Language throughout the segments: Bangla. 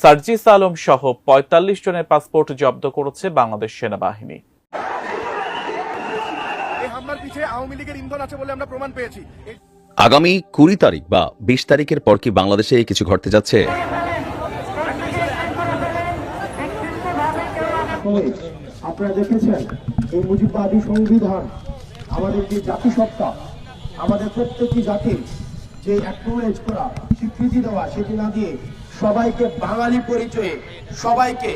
সার্জিস আলম সহ পঁয়তাল্লিশ জনের পাসপোর্ট জব্দ করেছে বাংলাদেশ সেনাবাহিনী। এই হামলার আওয়ামী লীগের ইন্ধন আছে বলে আমরা প্রমাণ পেয়েছি। আগামী কুড়ি তারিখ বা বিশ তারিখের পর কি বাংলাদেশে কিছু ঘটতে যাচ্ছে? আপনারা দেখেছেন এই মুজিববাদী সংবিধান আমাদের যে জাতিসত্তা আমাদের প্রত্যেকটি জাতির যে অ্যাকনোলেজ করা স্বীকৃতি দেওয়া সেটি না দিয়ে সবাইকে বাঙালি পরিচয়ে সবাইকে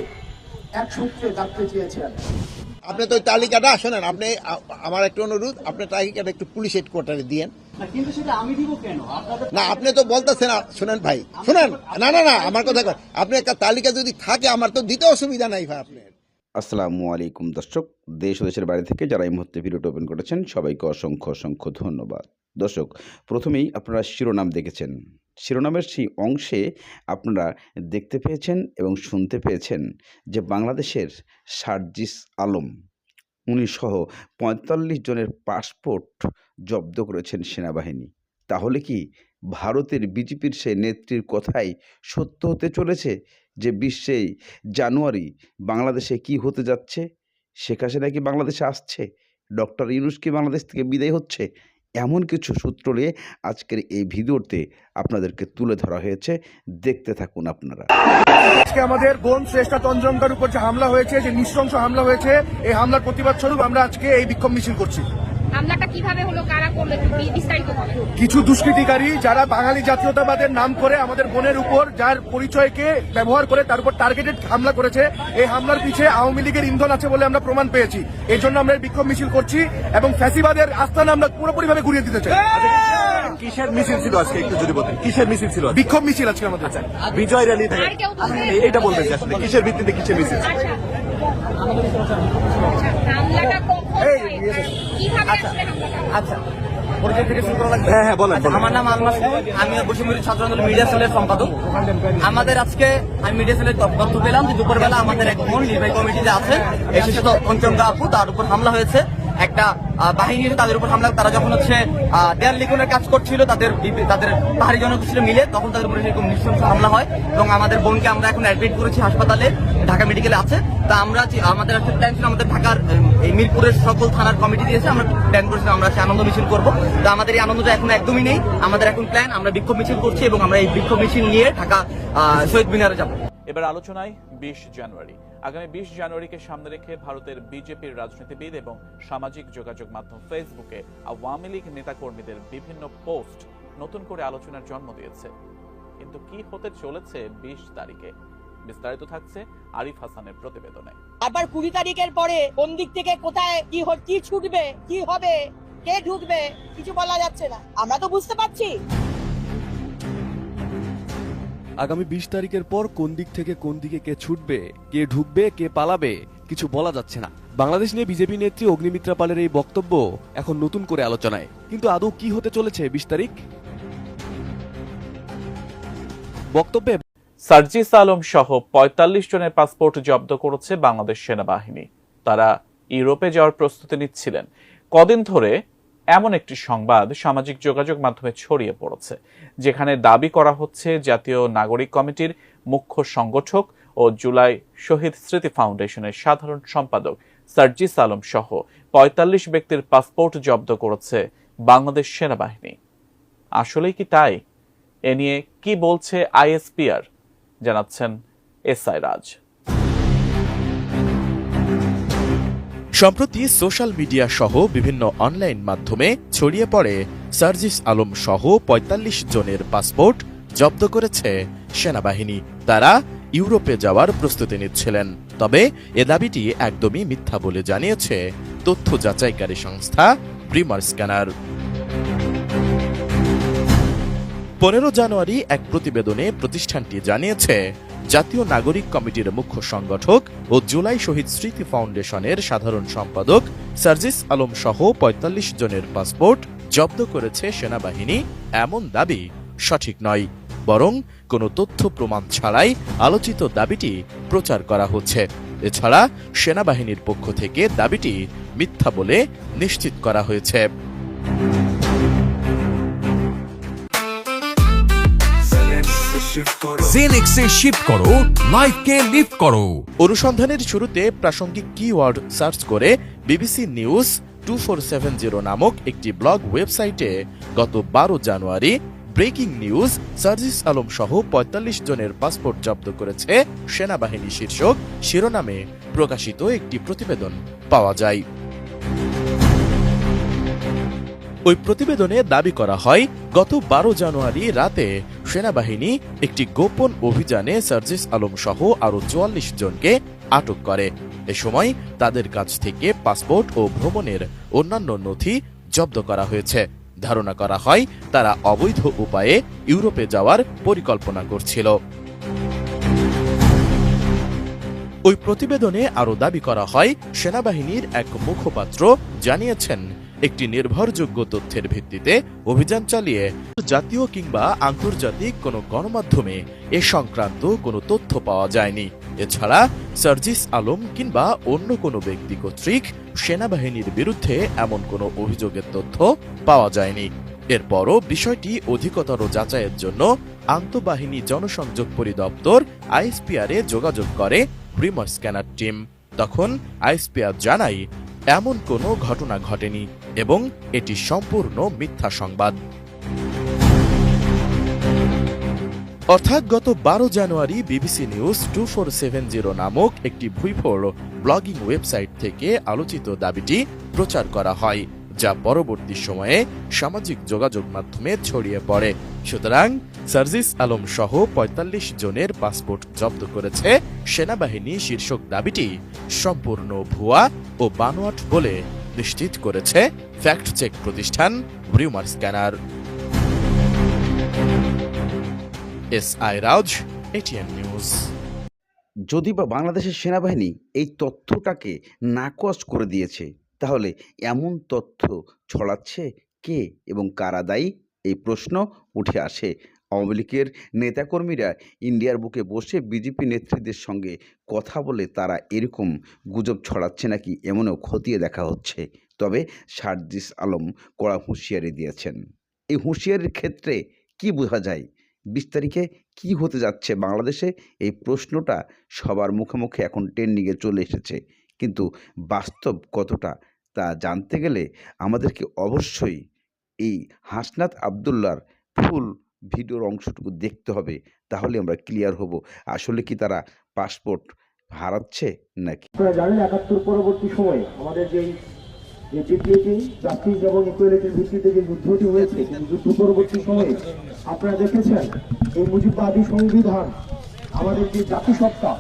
এক সূত্রে ডাকতে চেয়েছেন। আপনি তো ওই তালিকাটা শোনেন আপনি আমার একটা অনুরোধ আপনি তালিকাটা একটু পুলিশ হেডকোয়ার্টারে দিয়েন। কিন্তু সেটা আমি দিব কেন? আপনাদের না আপনি তো বলতেছেন শোনেন ভাই শোনেন না না না আমার কথা আপনি একটা তালিকা যদি থাকে আমার তো দিতে অসুবিধা নাই ভাই আপনার। আসসালামু আলাইকুম দর্শক দেশ ও দেশের বাইরে থেকে যারা এই মুহূর্তে ভিডিওটা ওপেন করেছেন সবাইকে অসংখ্য অসংখ্য ধন্যবাদ। দর্শক প্রথমেই আপনারা শিরোনাম দেখেছেন। শিরোনামের সেই অংশে আপনারা দেখতে পেয়েছেন এবং শুনতে পেয়েছেন যে বাংলাদেশের সার্জিস আলম, উনি সহ পঁয়তাল্লিশ জনের পাসপোর্ট জব্দ করেছেন সেনাবাহিনী। তাহলে কি ভারতের বিজেপির সেই নেত্রীর কথাই সত্য হতে চলেছে যে বিশ্বে জানুয়ারি বাংলাদেশে কি হতে যাচ্ছে? শেখ হাসিনা কি বাংলাদেশে আসছে? ডক্টর ইউনুস কি বাংলাদেশ থেকে বিদায় হচ্ছে? এমন কিছু সূত্র নিয়ে আজকের এই ভিডিওতে আপনাদেরকে তুলে ধরা হয়েছে। দেখতে থাকুন আপনারা। আজকে আমাদের বোন শ্রেষ্ঠা তঞ্জঙ্গার উপর যে হামলা হয়েছে, যে নৃশংস হামলা হয়েছে, এই হামলার প্রতিবাদ স্বরূপ আমরা আজকে এই বিক্ষোভ মিছিল করছি। হামলাটা কীভাবে হলো কারা করল বিস্তারিত কিছু দুষ্কৃতিকারী যারা বাঙালি জাতীয়তাবাদের নাম করে আমাদের বোনের উপর যার পরিচয়কে ব্যবহার করে তার উপর টার্গেটেড হামলা করেছে এই হামলার পিছিয়ে আওয়ামী লীগের ইন্ধন আছে বলে আমরা প্রমাণ পেয়েছি। এই জন্য আমরা এই বিক্ষোভ মিছিল করছি এবং ফ্যাসিবাদের আস্থানা আমরা পুরোপুরিভাবে ঘুরিয়ে দিতে চাই। কিসের মিছিল ছিল আজকে একটু যদি বলতেন? কিসের মিছিল ছিল বিক্ষোভ মিছিল আজকে আমাদের। বিজয় র্যালি থেকে। আর কেউ বলবেন আসলে কিসের ভিত্তিতে কিসের মিছিল? ছিল? আচ্ছা আচ্ছা, হামলাটা কখন আচ্ছা লাগবে? হ্যাঁ হ্যাঁ বলেন আচ্ছা, আমার নাম আলমাস আমি বসুমির ছাত্র আন্দোলন মিডিয়া সেলের সম্পাদক। আমাদের আজকে আমি মিডিয়া সেলের তথ্য পেলাম যে দুপুরবেলা আমাদের এক নির্বাহী কমিটিতে আছে। এসে তো অঞ্চল আপু তার উপর হামলা হয়েছে। একটা বাহিনী তাদের উপর হামলা, তারা যখন হচ্ছে দেয়াল লিখনের কাজ করছিল, তাদের তাদের পাহাড়ি জনগোষ্ঠীর মিলে, তখন তাদের উপরে এরকম নৃশংস হামলা হয় এবং আমাদের বোনকে আমরা এখন অ্যাডমিট করেছি হাসপাতালে, ঢাকা মেডিকেলে আছে। তা আমরা আমাদের একটা প্ল্যান ছিল আমাদের ঢাকার এই মিরপুরের সকল থানার কমিটি দিয়েছে আমরা প্ল্যান করেছিলাম, আমরা আনন্দ মিছিল করব। তো আমাদের এই আনন্দটা এখন একদমই নেই। আমাদের এখন প্ল্যান আমরা বিক্ষোভ মিছিল করছি এবং আমরা এই বিক্ষোভ মিছিল নিয়ে ঢাকা শহীদ মিনারে যাব। এবার আলোচনায় বিশ জানুয়ারি। আগামী বিশ জানুয়ারিকে সামনে রেখে ভারতের বিজেপির রাজনীতিবিদ এবং সামাজিক যোগাযোগ মাধ্যম ফেসবুকে আওয়ামী লীগ নেতাকর্মীদের বিভিন্ন পোস্ট নতুন করে আলোচনার জন্ম দিয়েছে। কিন্তু কি হতে চলেছে বিশ তারিখে? বিস্তারিত থাকছে আরিফ হাসানের প্রতিবেদনে। আবার কুড়ি তারিখের পরে কোন দিক থেকে কোথায় কি কি ছুটবে, কি হবে, কে ঢুকবে, কিছু বলা যাচ্ছে না। আমরা তো বুঝতে পারছি। আগামী বিশ তারিখের পর কোন দিক থেকে কোন দিকে কে ছুটবে, কে ঢুকবে, কে পালাবে, কিছু বলা যাচ্ছে না। বাংলাদেশ নিয়ে বিজেপি নেত্রী অগ্নিমিত্রা পালের এই বক্তব্য এখন নতুন করে আলোচনায়। কিন্তু আদৌ কি হতে চলেছে বিশ তারিখ? বক্তব্যে সার্জিস আলম সহ পঁয়তাল্লিশ জনের পাসপোর্ট জব্দ করেছে বাংলাদেশ সেনাবাহিনী। তারা ইউরোপে যাওয়ার প্রস্তুতি নিচ্ছিলেন। কদিন ধরে এমন একটি সংবাদ সামাজিক যোগাযোগ মাধ্যমে ছড়িয়ে পড়েছে, যেখানে দাবি করা হচ্ছে জাতীয় নাগরিক কমিটির মুখ্য সংগঠক ও জুলাই শহীদ স্মৃতি ফাউন্ডেশনের সাধারণ সম্পাদক সার্জিস আলম সহ পঁয়তাল্লিশ ব্যক্তির পাসপোর্ট জব্দ করেছে বাংলাদেশ সেনাবাহিনী। আসলেই কি তাই? এ নিয়ে কি বলছে আইএসপিআর? জানাচ্ছেন এস আই রাজ। সম্প্রতি সোশ্যাল মিডিয়া সহ বিভিন্ন অনলাইন মাধ্যমে ছড়িয়ে পড়ে সার্জিস আলম সহ ৪৫ জনের পাসপোর্ট জব্দ করেছে সেনাবাহিনী। তারা ইউরোপে যাওয়ার প্রস্তুতি নিচ্ছিলেন। তবে এ দাবিটি একদমই মিথ্যা বলে জানিয়েছে তথ্য যাচাইকারী সংস্থা প্রিমার স্ক্যানার। পনেরো জানুয়ারি এক প্রতিবেদনে প্রতিষ্ঠানটি জানিয়েছে জাতীয় নাগরিক কমিটির মুখ্য সংগঠক ও জুলাই শহীদ স্মৃতি ফাউন্ডেশনের সাধারণ সম্পাদক সার্জিস আলম সহ ৪৫ জনের পাসপোর্ট জব্দ করেছে সেনাবাহিনী, এমন দাবি সঠিক নয়। বরং কোনো তথ্য প্রমাণ ছাড়াই আলোচিত দাবিটি প্রচার করা হচ্ছে। এছাড়া সেনাবাহিনীর পক্ষ থেকে দাবিটি মিথ্যা বলে নিশ্চিত করা হয়েছে। জেনেক্সে শিফট করো লাইফকে লিফট করো। অনুসন্ধানের শুরুতে প্রাসঙ্গিক কিওয়ার্ড সার্চ করে BBC news two four seven zero নামক একটি ব্লগ ওয়েবসাইটে গত বারো জানুয়ারি ব্রেকিং নিউজ সার্জিস আলম সহ পঁয়তাল্লিশ জনের পাসপোর্ট জব্দ করেছে সেনাবাহিনী শীর্ষক শিরোনামে প্রকাশিত একটি প্রতিবেদন পাওয়া যায়। ওই প্রতিবেদনে দাবি করা হয়, গত বারো জানুয়ারি রাতে সেনাবাহিনী একটি গোপন অভিযানে সার্জিস আলম সহ আরও চুয়াল্লিশ জনকে আটক করে। এ সময় তাদের কাছ থেকে পাসপোর্ট ও ভ্রমণের অন্যান্য নথি জব্দ করা হয়েছে। ধারণা করা হয়, তারা অবৈধ উপায়ে ইউরোপে যাওয়ার পরিকল্পনা করছিল। ওই প্রতিবেদনে আরও দাবি করা হয়, সেনাবাহিনীর এক মুখপাত্র জানিয়েছেন একটি নির্ভরযোগ্য তথ্যের ভিত্তিতে অভিযান চালিয়ে জাতীয় কিংবা আন্তর্জাতিক কোনো গণমাধ্যমে এ সংক্রান্ত কোনো তথ্য পাওয়া যায়নি। এছাড়া সার্জিস আলম কিংবা অন্য কোনো ব্যক্তি কর্তৃক সেনাবাহিনীর বিরুদ্ধে এমন কোনো অভিযোগের তথ্য পাওয়া যায়নি। এরপরও বিষয়টি অধিকতর যাচাইয়ের জন্য আন্তঃবাহিনী জনসংযোগ পরিদপ্তর আইএসপিআরে যোগাযোগ করে রিমার স্ক্যানার টিম। তখন আইএসপিআর জানায় এমন কোনো ঘটনা ঘটেনি এবং এটি সম্পূর্ণ মিথ্যা সংবাদ। অর্থাৎ গত বারো জানুয়ারি BBC news two four seven zero নামক একটি ভুইফোর ব্লগিং ওয়েবসাইট থেকে আলোচিত দাবিটি প্রচার করা হয়, যা পরবর্তী সময়ে সামাজিক যোগাযোগ মাধ্যমে ছড়িয়ে পড়ে। সুতরাং সার্জিস আলম সহ পঁয়তাল্লিশ জনের পাসপোর্ট জব্দ করেছে সেনাবাহিনী শীর্ষক দাবিটি। সম্পূর্ণ ভুয়া ও বানোয়াট বলে নিশ্চিত করেছে ফ্যাক্ট চেক প্রতিষ্ঠান রিউমার স্ক্যানার। এস আই রাউজ, এটিএন নিউজ। যদি বা বাংলাদেশের সেনাবাহিনী এই তথ্যটাকে নাকচ করে দিয়েছে, তাহলে এমন তথ্য ছড়াচ্ছে কে এবং কারা দায়ী? এই প্রশ্ন উঠে আসে আওয়ামী লীগের নেতাকর্মীরা ইন্ডিয়ার বুকে বসে বিজেপি নেত্রীদের সঙ্গে কথা বলে তারা এরকম গুজব ছড়াচ্ছে নাকি এমনও খতিয়ে দেখা হচ্ছে? তবে সার্জিস আলম কড়া হুঁশিয়ারি দিয়েছেন। এই হুঁশিয়ারির ক্ষেত্রে কি বোঝা যায়? বিশ তারিখে কী হতে যাচ্ছে বাংলাদেশে? এই প্রশ্নটা সবার মুখে মুখে এখন ট্রেন্ডিংয়ে চলে এসেছে। কিন্তু বাস্তব কতটা তা জানতে গেলে আমাদেরকে অবশ্যই এই হাসনাত আবদুল্লার ফুল ভিডিওর অংশটুকু দেখতে হবে, তাহলে আমরা ক্লিয়ার হব। আসলে কি তারা পাসপোর্ট হারাচ্ছে নাকি? আপনারা জানেন একাত্তর পরবর্তী সময়ে আমাদের যেই, যে জিপিএটি জাস্টিস এবং ইকুয়ালিটির ভিত্তিতে যে যুদ্ধটি হয়েছে যুদ্ধ পরবর্তী সময়ে আপনারা দেখেছেন এই মুজিববাদী সংবিধান, আমাদের যে জাতিসত্তা,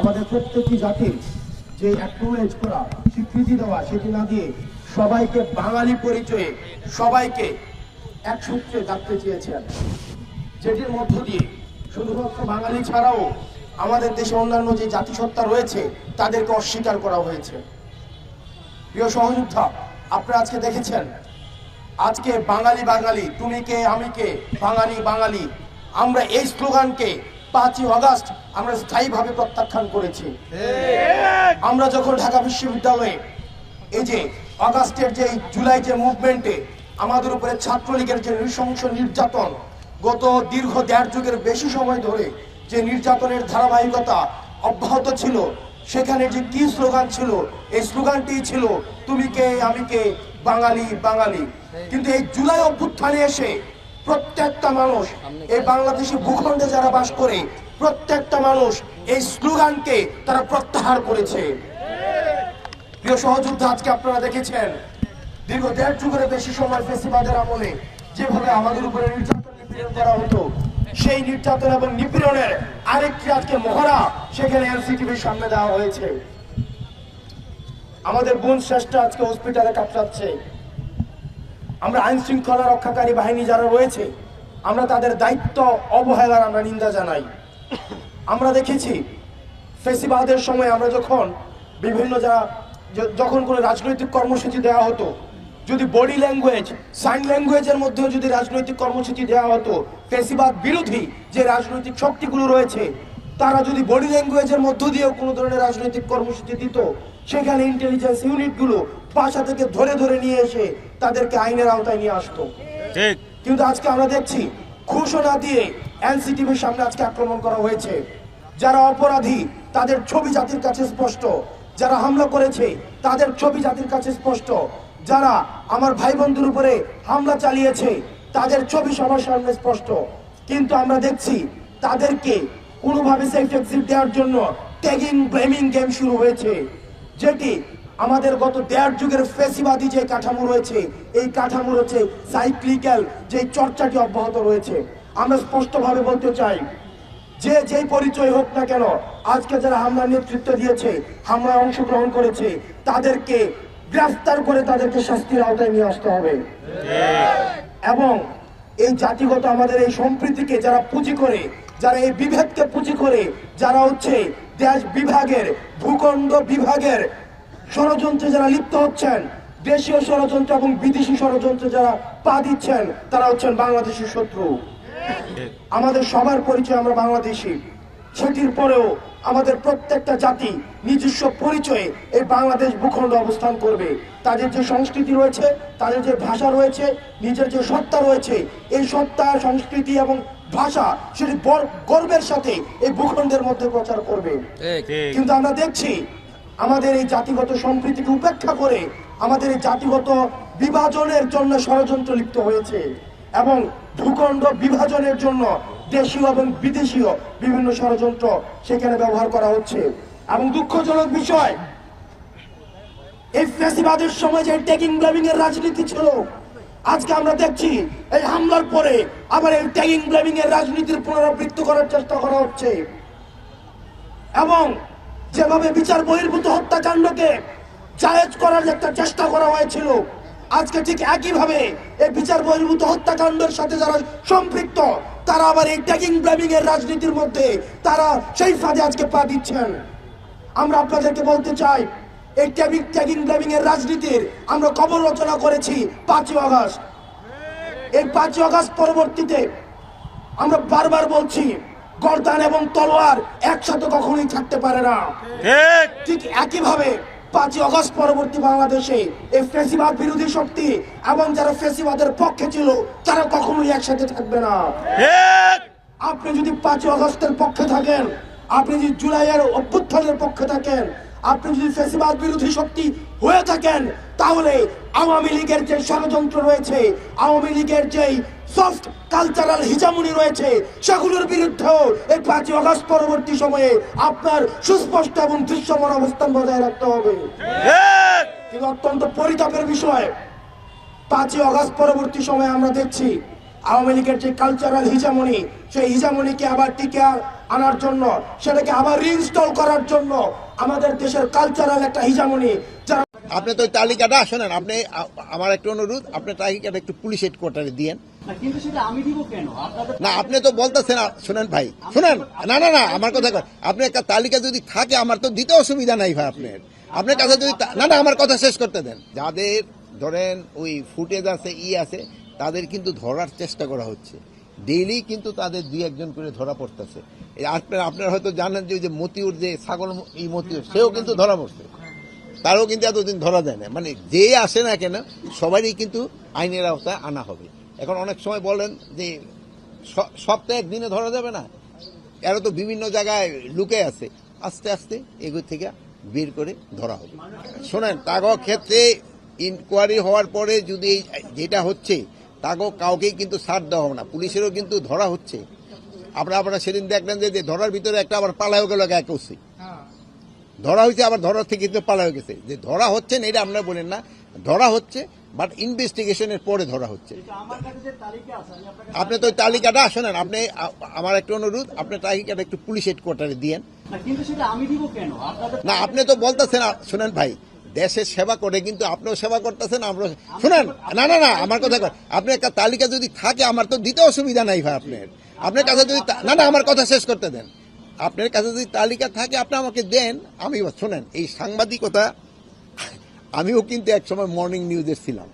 আমাদের প্রত্যেকটি জাতির যে অ্যাকনোলেজ করা, স্বীকৃতি দেওয়া, সেটি না দিয়ে সবাইকে বাঙালি পরিচয়ে সবাইকে এক সূত্রে ডাকতে চেয়েছেন, যেটির মধ্য দিয়ে শুধুমাত্র বাঙালি ছাড়াও আমাদের দেশে অন্যান্য যে জাতিসত্তা রয়েছে, তাদেরকে অস্বীকার করা হয়েছে। প্রিয় সহযোদ্ধা, আপনারা আজকে দেখেছেন, আজকে বাঙালি বাঙালি, তুমি কে, আমি কে, বাঙালি বাঙালি, আমরা এই স্লোগানকে পাঁচই অগাস্ট আমরা স্থায়ীভাবে প্রত্যাখ্যান করেছি। আমরা যখন ঢাকা বিশ্ববিদ্যালয়ে এই যে অগাস্টের যে জুলাই যে মুভমেন্টে আমাদের উপরে ছাত্রলীগের যে নৃশংস নির্যাতন, গত দীর্ঘ দেড় যুগের বেশি সময় ধরে যে নির্যাতনের ধারাবাহিকতা অব্যাহত ছিল, সেখানে যে কি স্লোগান ছিল, এই স্লোগানটি ছিল, তুমি কে, আমি কে, বাঙালি বাঙালি। কিন্তু এই জুলাই অভ্যুত্থানে এসে প্রত্যেকটা মানুষ, এই বাংলাদেশি ভূখণ্ডে যারা বাস করে, প্রত্যেকটা মানুষ এই স্লোগানকে তারা প্রত্যাহার করেছে। প্রিয় সহযোদ্ধা, আজকে আপনারা দেখেছেন দীর্ঘ দেড় যুগের বেশি সময় ফেসিবাদের আমলে যেভাবে আমাদের উপরে নির্যাতন নিপীড়ন করা হতো, সেই নির্যাতন এবং নিপীড়নের আরেকটি আজকে মহড়া সেখানে এনসিটিভির সামনে দেওয়া হয়েছে। আমাদের বোন শ্রেষ্ঠ আজকে হসপিটালে কাটাচ্ছে আমরা আইন শৃঙ্খলা রক্ষাকারী বাহিনী যারা রয়েছে, আমরা তাদের দায়িত্ব, অবহেলার আমরা নিন্দা জানাই। আমরা দেখেছি, ফেসিবাদের সময় আমরা যখন বিভিন্ন যারা যখন কোনো রাজনৈতিক কর্মসূচি দেওয়া হতো যদি বডি ল্যাঙ্গুয়েজ সাইন ল্যাঙ্গুয়েজের মধ্যেও যদি রাজনৈতিক কর্মসূচি দেওয়া হতো ফেসিবাদ বিরোধী যে রাজনৈতিক শক্তিগুলো রয়েছে তারা যদি বডি ল্যাঙ্গুয়েজের মধ্য দিয়েও কোনো ধরনের রাজনৈতিক কর্মসূচি দিত সেখানে ইন্টেলিজেন্স ইউনিটগুলো বাসা থেকে ধরে ধরে নিয়ে এসে তাদেরকে আইনের আওতায় নিয়ে আসতো। কিন্তু আজকে আমরা দেখছি ঘোষণা দিয়ে এনসিটিভির সামনে আজকে আক্রমণ করা হয়েছে। যারা অপরাধী তাদের ছবি জাতির কাছে স্পষ্ট। যারা হামলা করেছে তাদের ছবি জাতির কাছে স্পষ্ট। যারা আমার ভাই বন্ধুর উপরে হামলা চালিয়েছে, তাদের ছবি সবার সামনে স্পষ্ট। কিন্তু আমরা দেখছি তাদেরকে কোনোভাবে সেফ এক্সিট দেওয়ার জন্য ট্যাগিং ব্লেমিং গেম শুরু হয়েছে, যেটি আমাদের গত দেড় যুগের ফেসিবাদী যে কাঠামো রয়েছে, এই কাঠামো রয়েছে সাইক্লিক্যাল যে চর্চাটি অব্যাহত রয়েছে। আমরা স্পষ্টভাবে বলতে চাই, যে যেই পরিচয় হোক না কেন, আজকে যারা হামলার নেতৃত্ব দিয়েছে, হামলায় অংশগ্রহণ করেছে, তাদেরকে গ্রেফতার করে তাদেরকে শাস্তির আওতায় নিয়ে আসতে হবে। এবং এই জাতিগত আমাদের এই সম্প্রীতিকে যারা পুঁজি করে, যারা এই বিভেদকে পুঁজি করে, যারা হচ্ছে দেশ বিভাগের, ভূখণ্ড বিভাগের ষড়যন্ত্রে যারা লিপ্ত হচ্ছেন, দেশীয় ষড়যন্ত্র এবং বিদেশি ষড়যন্ত্রে যারা পা দিচ্ছেন, তারা হচ্ছেন বাংলাদেশের শত্রু। আমাদের সবার পরিচয় আমরা বাংলাদেশি। সেটির পরেও আমাদের প্রত্যেকটা জাতি নিজস্ব পরিচয়ে এই বাংলাদেশ ভূখণ্ড অবস্থান করবে। তাদের যে সংস্কৃতি রয়েছে তাদের যে ভাষা রয়েছে নিজের যে সত্তা রয়েছে এই সত্তা সংস্কৃতি এবং ভাষা সেটি বর- গর্বের সাথে এই ভূখণ্ডের মধ্যে প্রচার করবে। কিন্তু আমরা দেখছি আমাদের এই জাতিগত সম্প্রীতিকে উপেক্ষা করে আমাদের এই জাতিগত বিভাজনের জন্য ষড়যন্ত্র লিপ্ত হয়েছে এবং ভূখণ্ড বিভাজনের জন্য দেশীয় এবং বিদেশীয় বিভিন্ন ষড়যন্ত্র সেখানে ব্যবহার করা হচ্ছে। এবং দুঃখজনক বিষয়, এই ফ্যাসিবাদের সময় যে টেকিং ব্লেমিং এর রাজনীতি ছিল, আজকে আমরা দেখছি এই হামলার পরে আবার এই ট্যাগিং ব্লেমিং এর রাজনীতির পুনরাবৃত্তি করার চেষ্টা করা হচ্ছে। এবং যেভাবে বিচার বহির্ভূত হত্যাকাণ্ডকে জায়েজ করার একটা চেষ্টা করা হয়েছিল, আজকে ঠিক একইভাবে এই বিচার বহির্ভূত হত্যাকাণ্ডের সাথে যারা সম্পৃক্ত তারা আবার এই ট্যাগিং ব্লেমিং এর রাজনীতির মধ্যে তারা সেই ফাঁদে আজকে পা দিচ্ছেন। আমরা আপনাদেরকে বলতে চাই এই ট্যাগিং ট্যাগিং ব্লেমিং এর রাজনীতির আমরা কবর রচনা করেছি পাঁচই আগস্ট। এই পাঁচই আগস্ট পরবর্তীতে আমরা বারবার বলছি গর্দান এবং তলোয়ার একসাথে কখনোই থাকতে পারে না। ঠিক একইভাবে পাঁচই অগস্ট পরবর্তী বাংলাদেশে এই ফেসিবাদ বিরোধী শক্তি এবং যারা ফেসিবাদের পক্ষে ছিল তারা কখনোই একসাথে থাকবে না। আপনি যদি পাঁচই অগস্টের পক্ষে থাকেন আপনি যদি জুলাইয়ের অভ্যুত্থানের পক্ষে থাকেন আপনি যদি ফেসিবাদ বিরোধী শক্তি হয়ে থাকেন তাহলে আওয়ামী লীগের যে ষড়যন্ত্র রয়েছে আওয়ামী লীগের যেই সফট কালচারাল হিজামুনি রয়েছে। সেগুলোর বিরুদ্ধেও এই পাঁচই অগস্ট পরবর্তী সময়ে আপনার সুস্পষ্ট এবং দৃশ্যমান অবস্থান বজায় রাখতে হবে। কিন্তু অত্যন্ত পরিতাপের বিষয় পাঁচই অগস্ট পরবর্তী সময়ে আমরা দেখছি আওয়ামী লীগের যে কালচারাল হিজামনি সেই হিজামনিকে আবার টিকে আনার জন্য সেটাকে আবার রিইনস্টল করার জন্য আমাদের দেশের কালচারাল একটা হিজামনি যারা আপনি তো তালিকাটা শোনেন আপনি আমার একটু অনুরোধ আপনি তালিকাটা একটু পুলিশ হেডকোয়ার্টারে দিয়েন। আপনাদের না আপনি তো বলতেছেন আ- শোনেন ভাই শোনেন। না না না আমার কথা কর আপনি একটা তালিকা যদি থাকে আমার তো দিতে অসুবিধা নাই ভাই আপনার। আপনার কাছে যদি না না আমার কথা শেষ করতে দেন। যাদের ধরেন ওই ফুটেজ আছে ই আছে তাদের কিন্তু ধরার চেষ্টা করা হচ্ছে। ডেইলি কিন্তু তাদের দুই একজন করে ধরা পড়তেছে। আপনার আপনারা হয়তো জানেন যে ওই যে মতিউর যে ছাগল এই মতিউর সেও কিন্তু ধরা পড়ছে। তারও কিন্তু এতদিন ধরা যায় না। মানে যে আসে না কেন সবারই কিন্তু আইনের আওতায় আনা হবে। এখন অনেক সময় বলেন যে সপ্তাহে একদিনে ধরা যাবে না। এরা তো বিভিন্ন জায়গায় লুকে আছে। আস্তে আস্তে এগুলো থেকে বের করে ধরা হবে। শোনেন, তাগো ক্ষেত্রে ইনকোয়ারি হওয়ার পরে যদি যেটা হচ্ছে, তাগো কাউকেই কিন্তু ছাড় দেওয়া হবে না। পুলিশেরও কিন্তু ধরা হচ্ছে। আপনারা আপনারা সেদিন দেখলেন যে ধরার ভিতরে একটা আবার পালাও গেল এক ওসি। ধরা হয়েছে, আবার ধরার থেকে কিন্তু পালা হয়ে গেছে। যে ধরা হচ্ছে না, এটা আপনারা বলেন না। ধরা হচ্ছে বাট ইনভেস্টিগেশনের পরে ধরা হচ্ছে। আপনি তো তালিকাটা শোনেন আপনি আমার একটা অনুরোধ আপনি তালিকাটা একটু পুলিশ হেডকোয়ার্টারে দিয়েন। না, আপনি তো বলতেছেন শোনেন ভাই দেশের সেবা করে কিন্তু আপনিও সেবা করতেছেন আমরা শুনেন না না না আমার কথা আপনি একটা তালিকা যদি থাকে আমার তো দিতে অসুবিধা নাই ভাই আপনার। আপনার কাছে যদি না না আমার কথা শেষ করতে দেন। আপনার কাছে যদি তালিকা থাকে আপনি আমাকে দেন আমি শোনেন এই সাংবাদিকতা আমিও কিন্তু একসময় মর্নিং নিউজের ছিলাম।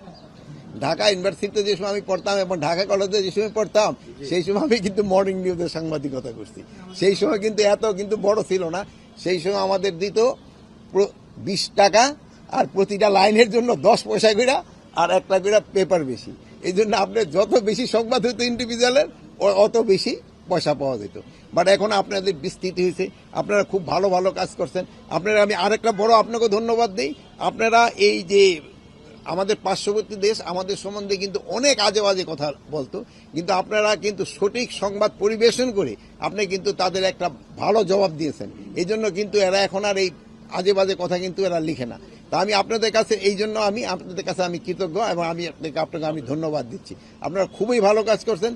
ঢাকা ইউনিভার্সিটিতে যে সময় আমি পড়তাম এবং ঢাকা কলেজে যে সময় পড়তাম, সেই সময় আমি কিন্তু মর্নিং নিউজের সাংবাদিকতা করছি। সেই সময় কিন্তু এত কিন্তু বড় ছিল না। সেই সময় আমাদের দিত বিশ টাকা আর প্রতিটা লাইনের জন্য দশ পয়সা করে আর একটা করে পেপার বেশি। এই জন্য আপনি যত বেশি সংবাদ হতো ইন্ডিভিজুয়ালের অত বেশি পয়সা পাওয়া যেত। বাট এখন আপনাদের বিস্তৃতি হয়েছে। আপনারা খুব ভালো ভালো কাজ করছেন। আপনারা, আমি আরেকটা বড় আপনাকে ধন্যবাদ দিই। আপনারা এই যে আমাদের পার্শ্ববর্তী দেশ, আমাদের সম্বন্ধে কিন্তু অনেক আজে বাজে কথা বলতো। কিন্তু আপনারা কিন্তু সঠিক সংবাদ পরিবেশন করে আপনি কিন্তু তাদের একটা ভালো জবাব দিয়েছেন। এই জন্য কিন্তু এরা এখন আর এই আজে বাজে কথা কিন্তু এরা লিখে না। তা আমি আপনাদের কাছে, এই জন্য আমি আপনাদের কাছে আমি কৃতজ্ঞ এবং আমি আপনাকে আপনাকে আমি ধন্যবাদ দিচ্ছি। আপনারা খুবই ভালো কাজ করছেন।